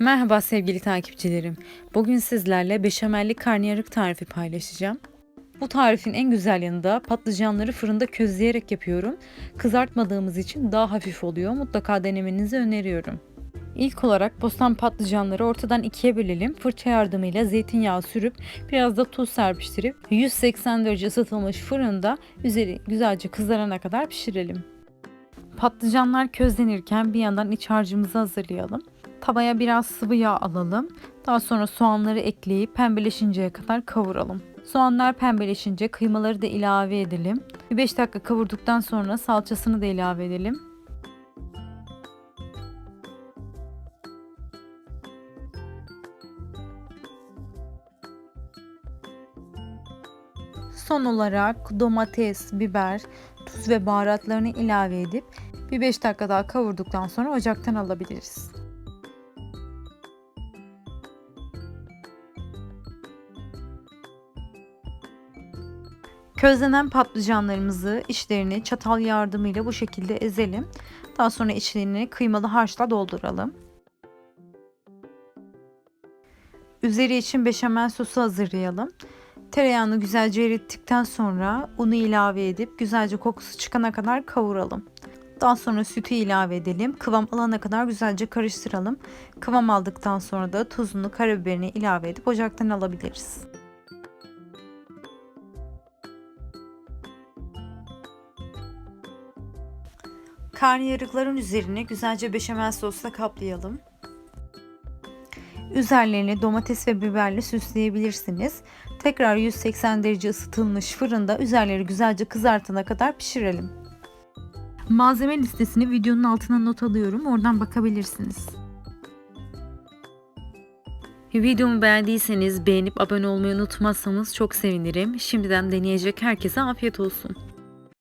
Merhaba sevgili takipçilerim. Bugün sizlerle beşamelli karnıyarık tarifi paylaşacağım. Bu tarifin en güzel yanı da patlıcanları fırında közleyerek yapıyorum. Kızartmadığımız için daha hafif oluyor. Mutlaka denemenizi öneriyorum. İlk olarak bostan patlıcanları ortadan ikiye bölelim. Fırça yardımıyla zeytinyağı sürüp biraz da tuz serpiştirip 180 derece ısıtılmış fırında üzeri güzelce kızarana kadar pişirelim. Patlıcanlar közlenirken bir yandan iç harcımızı hazırlayalım. Tavaya biraz sıvı yağ alalım. Daha sonra soğanları ekleyip pembeleşinceye kadar kavuralım. Soğanlar pembeleşince kıymaları da ilave edelim. Bir 5 dakika kavurduktan sonra salçasını da ilave edelim. Son olarak domates, biber, tuz ve baharatlarını ilave edip bir 5 dakika daha kavurduktan sonra ocaktan alabiliriz. Közlenen patlıcanlarımızı içlerini çatal yardımıyla bu şekilde ezelim. Daha sonra içlerini kıymalı harçla dolduralım. Üzeri için beşamel sosu hazırlayalım. Tereyağını güzelce erittikten sonra unu ilave edip güzelce kokusu çıkana kadar kavuralım. Daha sonra sütü ilave edelim. Kıvam alana kadar güzelce karıştıralım. Kıvam aldıktan sonra da tuzunu, karabiberini ilave edip ocaktan alabiliriz. Karnıyarıkların üzerine güzelce beşamel sosla kaplayalım. Üzerlerini domates ve biberle süsleyebilirsiniz. Tekrar 180 derece ısıtılmış fırında üzerleri güzelce kızartana kadar pişirelim. Malzeme listesini videonun altına not alıyorum. Oradan bakabilirsiniz. Videomu beğendiyseniz beğenip abone olmayı unutmazsanız çok sevinirim. Şimdiden deneyecek herkese afiyet olsun.